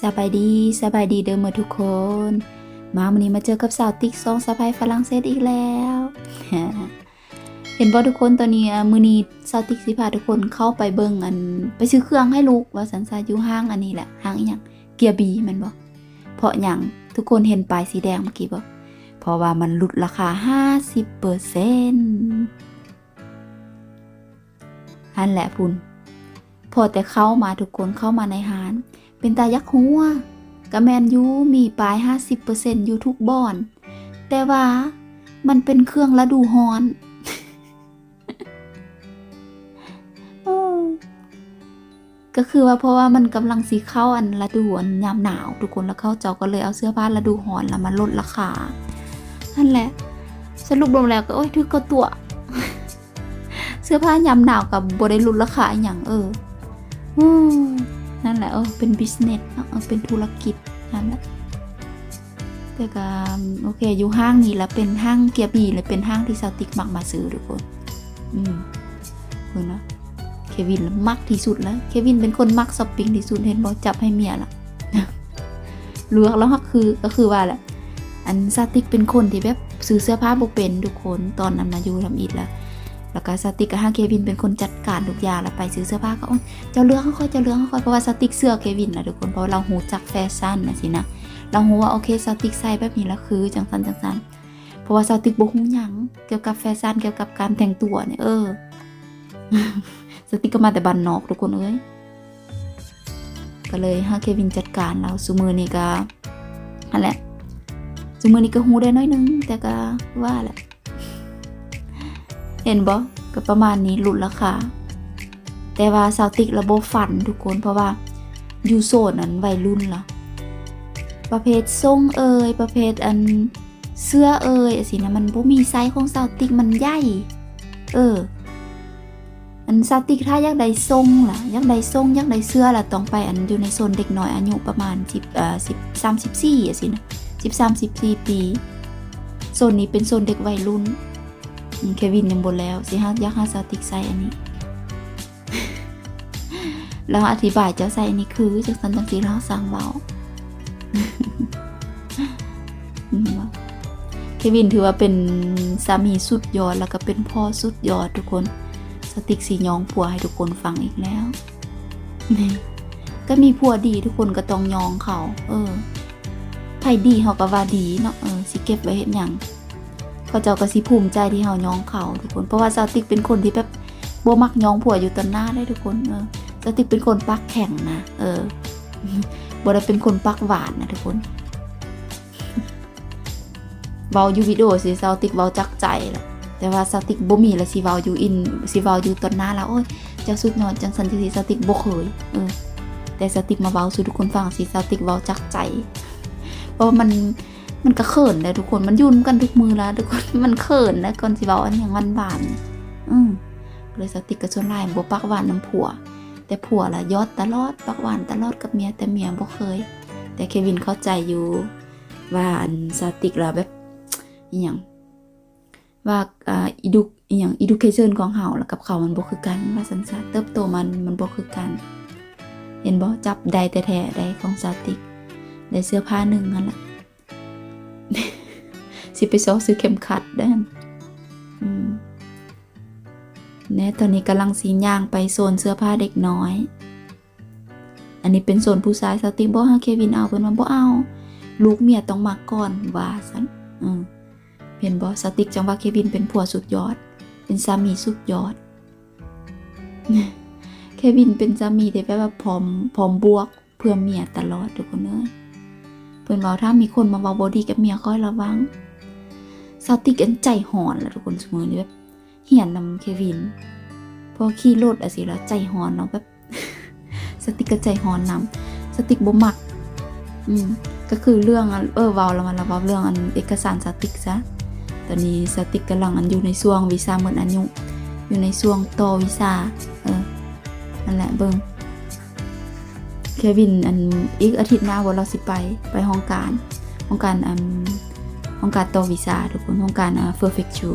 สบายดีสบายดีเดิมหมดทุกคน มาวันนี้มาเจอกับสาวติ๊กซองสะพายฝรั่งเศสอีกแล้ว เห็นบ่ทุกคนตอนนี้มือนีสาวติ๊กสิพาทุกคนเข้าไปเบิ่งอัน ไปซื้อเครื่องให้ลูกว่าสันซาอยู่ห้างอันนี้แหละห้างอีหยังเกียร์บีมันบ่เพราะหยังทุกคนเห็นป้ายสีแดงเมื่อกี้บ่เพราะว่ามันลดราคา 50%อันแหละพุ่นพอแต่เข้ามาทุกคนเข้ามาในห้าน เป็นตายักหัวกะแมนยูมีปลาย 50%อยู่ทุกบอน แต่ว่ามันเป็นเครื่องฤดูฮอนก็คือว่าเพราะว่ามันกำลังสีเข้าอันฤดูอันยามหนาว ทุกคนแล้วเข้าเจ้าก็เลยเอาเสื้อผ้าฤดูฮอนแล้วมาลดราคา นั่นแหละ สรุปรวมแล้วก็โอ้ยถือก็ตัว เสื้อผ้ายามหนาวกับบได้ลดราคาอย่างเอออืม นั่นแหละเออเป็นบิสเนสเออเป็นธุรกิจนั่นแหละแต่ก็โอเคอยู่ห้างนี้แล้วเป็นห้างเกียร์บีเลยเป็นห้างที่ซาวติกมักมาซื้อทุกคนอืมคุณนะเควินมักที่สุดแล้วเควินเป็นคนมักช้อปปิ้งที่สุดเห็นบอกจับให้เมียละเลือกแล้วก็คือก็คือว่าแหละอันซาติกเป็นคนที่แบบซื้อเสื้อผ้าบ่เป็นทุกคนตอนนั้นนะอยู่ทำอิดแล้ว แล้วก็สติกกับห้างเควินเป็นคนจัดการทุกอย่างแล้วไปซื้อเสื้อผ้าก็เจ้าเลือกค่อยๆเจ้าเลือกค่อยๆเพราะว่าสติกเสื้อเควินนะทุกคนเพราะเราหูจักแฟชั่นนะสินะเราหูว่าโอเคสติกใส่แบบนี้แล้วคือจังสันจังสันเพราะว่าสติกบ่ฮู้หยังเกี่ยวกับแฟชั่นเกี่ยวกับการแต่งตัวเนี่ยเออสติกก็มาแต่บ้านนอกทุกคนเอ้ยก็เลยให้เควินจัดการเราซุมือนี่ก็นั่นแหละซุมือนี่ก็ฮู้ได้น้อยนึงแต่ก็ว่าแหละ เห็นบ่ก็ประมาณนี้หลุดราคาแต่ว่าซาวติกระบบฝันทุกคนเพราะว่าอยู่โซนนั้นวัยรุ่นละประเภททรงเอ่ยประเภทอันเสื้อเอ่ยสินะมันบ่มีไซส์ของซาวติกมันใหญ่เอออันซาวติกถ้าอยากได้ทรงล่ะอยากได้ทรงอยากได้เสื้อล่ะต้องไปอันอยู่ในโซนเด็กน้อยอายุประมาณ10เอ่อ10 34อะสินะ13 14ปีโซนนี้เป็นโซนเด็กวัยรุ่น เควินยังบนแล้วสิฮะยักษ์ฮาซาติกไซอันนี้ แล้วอธิบายเจ้าไซอันนี้คือจากสันตังสีเราสั่งเบาอืมว่าเควินถือว่าเป็นสามีสุดยอดแล้วก็เป็นพ่อสุดยอดทุกคน สติกสียองผัวให้ทุกคนฟังอีกแล้วนี่ก็มีผัวดีทุกคนก็ต้องยองเขา เออไผดีเขาก็ว่าดีเนาะเออสิเก็บไว้เห็นอย่าง เขาเจ้าก็สิภูมิใจที่เฮาย้องเขาทุกคน เพราะว่าซาติกเป็นคนที่แบบบ่มักย้องผัวอยู่ต่อหน้าได้ทุกคนเออซาติกเป็นคนปักแข็งนะเออบ่ได้เป็นคนปักหวานนะทุกคนเว้าอยู่วิดีโอสิซาติกเว้าจักใจแหละแต่ว่าซาติกบ่มีแล้วสิเว้าอยู่อินสิเว้าอยู่ต่อหน้าแล้วโอ้ยเจ้าสุดยอดจังสันจังซี่ซาติกบ่เคยเออแต่ซาติกมาเว้าสู่ทุกคนฟังสิซาติกเว้าจักใจ เพราะมัน มันก็เขินเลยทุกคนมันยุ่นกันทุกมือแล้วทุกคนมันเขินนะก่อนสิเว้าอันอย่างวันบานๆอืมเลยสติกกับชวนลายบ่ปักหวานน้ำผัว แต่ผัวล่ะยอดตลอดปักหวานตลอดกับเมียแต่เมียบ่เคย แต่เควินเข้าใจอยู่ ว่าอันสติกล่ะแบบอย่างว่าอ่าอีดุอย่าง education ของเฮาแล้วกับเขามันบ่คือกันว่าสันซะเติบโตมันมันบ่คือกัน เห็นบ่จับได้แต่แท้ได้ของสติกได้เสื้อผ้าหนึ่งนั่นแหละ สิไปซอซื้อเข็มขัดด้นอืมแน่ตอนนี้กำลังสีย่างไปโซนเสื้อผ้าเด็กน้อย อันนี้เป็นโซนผู้ชายสติกบอกให้เควินเอาเพิ่นว่าบ่เอา ลูกเมียต้องมาก่อนว่าซั่นอืมเห็นบ่สติกจังว่าเควินเป็นผัวสุดยอด เป็นสามีสุดยอด เควินเป็นสามีที่แบบว่าพร้อมพร้อมบวกเพื่อเมียตลอดทุกคนเอ้ย เพิ่นเว้าถ้ามีคนมาเว้าบ่ดีกับเมียค่อยระวังซาวติกันใจหอนแหละทุกคนสมมือนี้แบบเหียนนำเควิน พอขี่รถอะสิแล้วใจหอนเนาะแบบสติกก็ใจหอนนำสติกบ่มัก อืมก็คือเรื่องเออเว้าแล้วมันราเว้าเรื่องอันเอกสารสติกซะตอนนี้สติกกำลังอันอยู่ในช่วงวีซ่าเหมดอายุอยู่ในช่วงต่อวีซ่าเออนั่นแหละเบิ่ง เควินอันอีกอาทิตย์หน้าว่าเราสิไปไปห้องการห้องการอันห้องการต่อวีซ่าทุกคนห้องการอ่าเฟอร์เฟกชู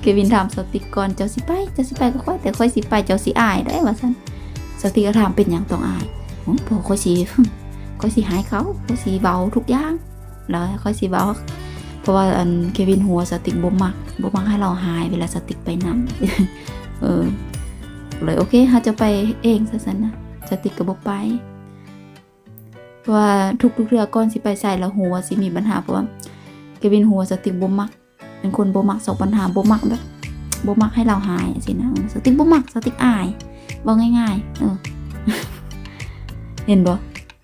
เควินถามสติก่อนเจ้าสิไปเจ้าสิไปก็ค่อยแต่ค่อยสิไปเจ้าสิอายได้ว่าซั่นสติก็ถามเป็นหยังต้องอายโอ้พอค่อยสิค่อยสิหายเขาค่อยสิเบาทุกอย่างแล้วค่อยสิเบาเพราะว่าอันเควินหัวสติกบ่มักบ่มักให้เราหายเวลาสติกไปนำเออ เลยโอเคเฮาจะไปเองซะซั่นนะสติกก็บ่ไป เพราะว่าทุกๆเทื่อก่อนสิไปใส่แล้วหัวสิมีปัญหาเพราะว่าเควินหัวสติกบ่มัก เป็นคนบ่มักสองปัญหาบ่มักแบบบ่มักให้เราหายสินะสติกบ่มักสติกอายบอกง่ายๆเออเห็นบ่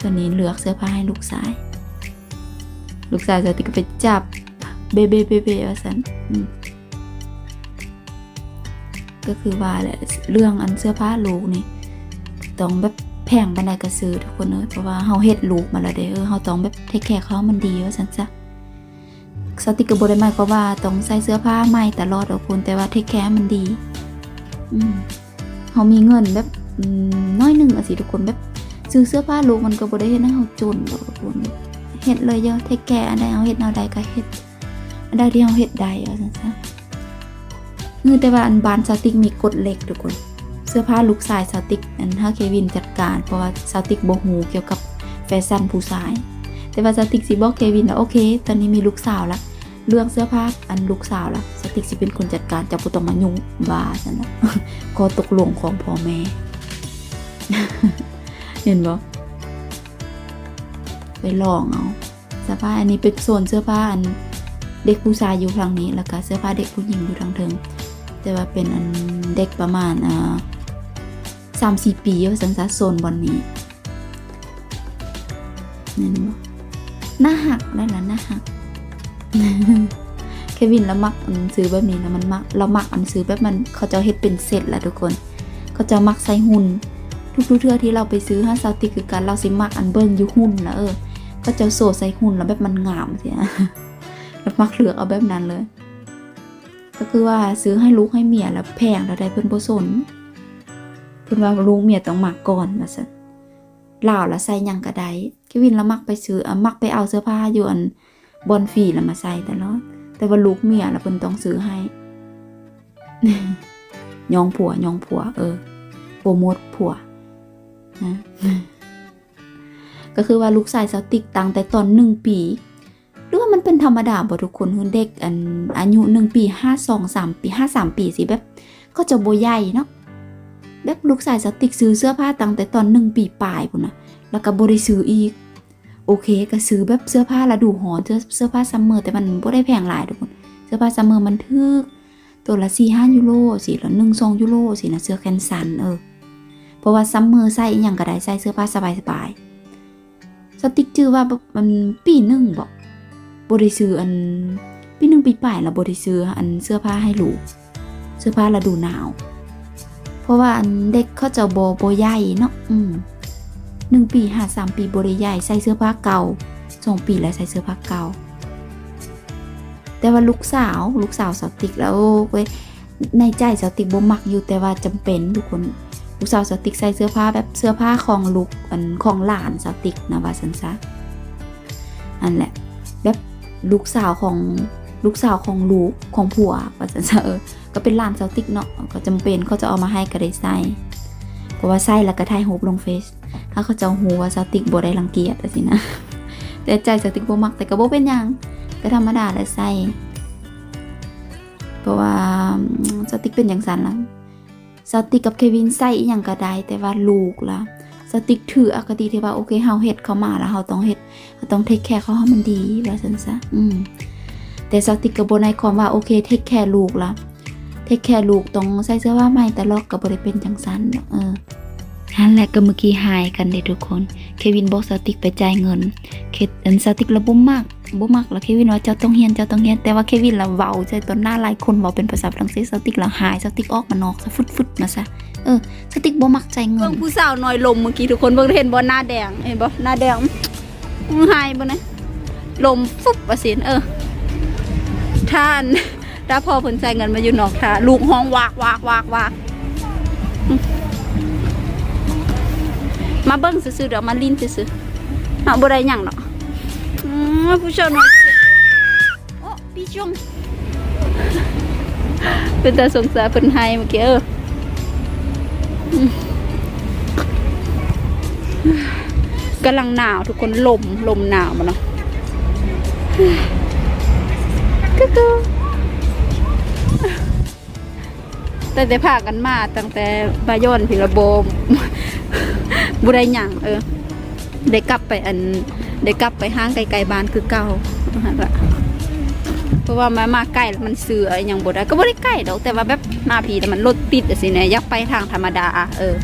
ตอนนี้เลือกเสื้อผ้าให้ลูกชาย ลูกชายสติก็ไปจับเบเบเบเบว่าซั่นอืม ก็คือว่าแหละเรื่องอันเสื้อผ้าลูกนี่ต้องแบบแพงบันไดกระซื้อทุกคนเลยเพราะว่าเฮาเฮ็ดลูกมาแล้วเด้อเฮาต้องแบบเทคแคร์เขามันดีว่าซั่นจ้ะสติกเกอร์บได้หมายความว่าต้องใส่เสื้อผ้าใหม่ตลอดทุกคนแต่ว่าเทคแคร์มันดีอืมเขามีเงินแบบน้อยหนึ่งอะสิทุกคนแบบซื้อเสื้อผ้าลูกมันก็บ่ได้เฮ็ดให้เขาจนหรอกทุกคนเฮ็ดเลยเยอะเทคแคร์อันใดเอาเฮ็ดแนวใดก็เฮ็ดอันใดที่เขาเฮ็ดได้เอาซั่นซะ เงินแต่ว่าอันบานสติกมีกฎเหล็กทุกคน เสื้อผ้าลูกชายสติกอันถ้าเควินจัดการเพราะว่าสติกบ่ฮู้เกี่ยวกับแฟชั่นผู้ชาย แต่ว่าสติกสิบอกเควินว่าโอเค ตอนนี้มีลูกสาวละเรื่องเสื้อผ้าอันลูกสาวละสติกสิเป็นคนจัดการจะบ่ต้องมายุ่งว่าฉันนะขอตกลงของพ่อแม่ เห็นบ่ไปลองเอาเสื้อผ้าอันนี้เป็นโซนเสื้อผ้าอันเด็กผู้ชายอยู่ทางนี้ แล้วก็เสื้อผ้าเด็กผู้หญิงอยู่ทางเทิง แต่ว่าเป็นอันเด็กประมาณอ่าสามสี่ปีว่าสันซะโซนบอนนี้เห็นบ่หน้าหักได้ละหน้าหักเควินล้วมักอันซื้อแบบนี้แล้วมันมักเรามักอันซื้อแบบมันเขาจะเฮ็ดเป็นเซตแหละทุกคน เขาจะมักใส่หุ่นทุกๆเทื่อที่เราไปซื้อห้าซาติคือการเราสิมักอันเบิ่งอยู่หุ่นนะเออก็จะโซใส่หุ่นแล้วแบบมันงามเสียแล้วมักเลือกเอาแบบนั้นเลย ก็คือว่าซื้อให้ลูกให้เมียแล้วแพงแล้วได้เพิ่นบ่สนเพิ่นว่าลูกเมียต้องมักก่อนว่าซั่นลาวแล้วใส่หยังก็ได้เควินแล้วมักไปซื้ออมักไปเอาเสื้อผ้าอยู่อันบอลฟรีแล้วมาใส่ตลอดแต่ว่าลูกเมียแล้วเพิ่นต้องซื้อให้ยองผัวยองผัว เออโปรโมทผัวนะก็คือว่าลูกชายสติกตังแต่ตอนหนึ่งปี อว่ามันเป็นธรรมดาบ่ทุกคนคือเด็กอันอายุหนึ่งปีห้าสองสามปีห้าสามปีสิแบบก็จะโบใหญ่เนาะแบบลูกชายสติกซื้อเสื้อผ้าตั้งแต่ตอนหนึ่งปีปลายพุ่นนะแล้วก็บริซื้ออีก โอเคก็ซื้อแบบเสื้อผ้าฤดูร้อนเสื้อเสื้อผ้าซัมเมอร์แต่มันบ่ได้แพงหลายทุกคนเสื้อผ้าซัมเมอร์มันถึกตัวละ4 5ยูโรสิละ1 2ยูโรสินะเสื้อแขนสั้นเออเพราะว่าซัมเมอร์ใส่อีหยังก็ได้ใส่เสื้อผ้าสบายๆสติ๊กจื้อว่ามันปีหนึ่งบ่ บ่ได้ซื้ออันปีหนึงปีปลายแล้วบ่ได้ซื้ออันเสื้อผ้าให้ลูกเสื้อผ้าฤดูหนาว เพราะว่าอันเด็กเขาจะบ่บ่ใหญ่เนาะอืมหนึ่งปีหาสามปีบริใหญ่ใส่เสื้อผ้าเก่าสองปีแล้วใส่เสื้อผ้าเก่า แต่ว่าลูกสาวลูกสาวสาวติกแล้วเว้ยในใจสาวติกบ่มักอยู่แต่ว่าจำเป็นทุกคนลูกสาวสาวติกใส่เสื้อผ้าแบบเสื้อผ้าของลูกอันของหลานสาวติกนะว่าสันซะอันแหละแบบ ลูกสาวของลูกสาวของลูกของผัวว่าสันซะเออก็เป็นหลานสาติกเนาะก็จำเป็นเขาจะเอามาให้ก็ได้ใส่เพราะว่าใส่แล้วก็ถ่ายรูปลงเฟซถ้าเขาจะหูว่าสติกบ่ได้รังเกียจอะสินะแต่ใจสติกบ่มักแต่ก็บ่เป็นหยังก็ธรรมดาแหละใส่เพราะว่าอืมสติกเป็นอย่างสันล่ะสติกกับเควินใส่อีหยังก็ได้แต่ว่าลูกล่ะ สติกถืออคติที่ว่าโอเคเฮาเฮ็ดเขามาแล้วเฮาต้องเฮ็ดเฮาต้องเทคแคร์เขาให้มันดีว่าซั่นซะอืมแต่สติกก็บ่ในความว่าโอเคเทคแคร์ลูกละเทคแคร์ลูกต้องใส่เสื้อว่าใหม่แต่ลอกก็บ่ได้เป็นจังซั่นเออนั่นแหละก็เมื่อกี้หายกันเด้ทุกคน เควินบอกสติกไปจ่ายเงิน เคอันสติกระบ่มมาก บ่มักแล้วเควินว่าเจ้าต้องเฮียนเจ้าต้องเฮียนแต่ว่าเควินละเว้าใส่ตอนหน้าหลายคนเว้าเป็นภาษาฝรั่งเศสสติกละหายสติกออกมานอกซะฟึดๆมาซะเออสติกบ่มักใจเงิเบิ่นงผู้สาวน้อยลมเมื่อกี้ทุกคนเบิ่งเห็นบ่หน้าแดงเห็นบ่หน้าแดงอื้อหายบ่นะลมฟุบว่าสินเออท่านถ้าพอเพิ่นใส่เงินมาอยู่นอกท่าลูกห้องวากวากวากวากมาเบิ่งซื่อๆเดี๋ยวมาลิ้นซื่อเอาบ่ได้หยังเนาะอือ ผู้สาวน้อยโอ้พี่จงเป็นตาสงสารเพิ่นให้เมื่อกี้เออเกำลังหนาวทุกคนลมลมหนาวมาเนาะก็คือแต่แต่พากันมาตั้งแต่บายอนพิระโบมบุได้หยังเออ ได้กลับไปอันได้กลับไปห้างไกลๆบ้านคือเก่าละเพราะว่ามามาใกล้แล้วมันเสืออย่างบ่ได้ก็บ่ได้ใกล้ดอกแต่ว่าแบบมาผีแต่มันรถติดสิเนี่ยอยากไปทางธรรมดาเออ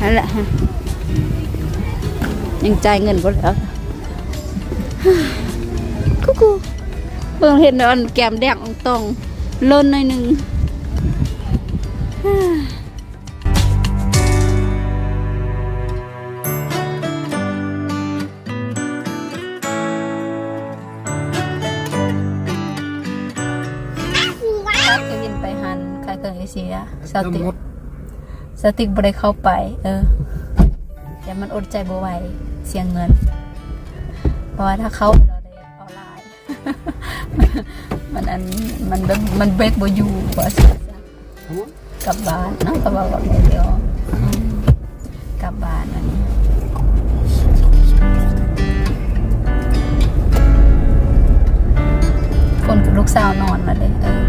นั่นแหละยังจ่ายเงินบ่แล้วกูกูเบิ่งเห็นอันแก้มแดงตองล่นหน่อยนึง สติสติบริเข้าไป เออ แต่มันอดใจบ่ไหวเสียงเงิน เพราะว่าถ้าเขาเราได้เอาลน์มันอันมันแบบมันเบรกบ่อยู่ว่ากลับบ้านเนาะกลับบ้านกับเดียวกลับบ้านอันนี้คนลูกสาวนอนมาเลยเออ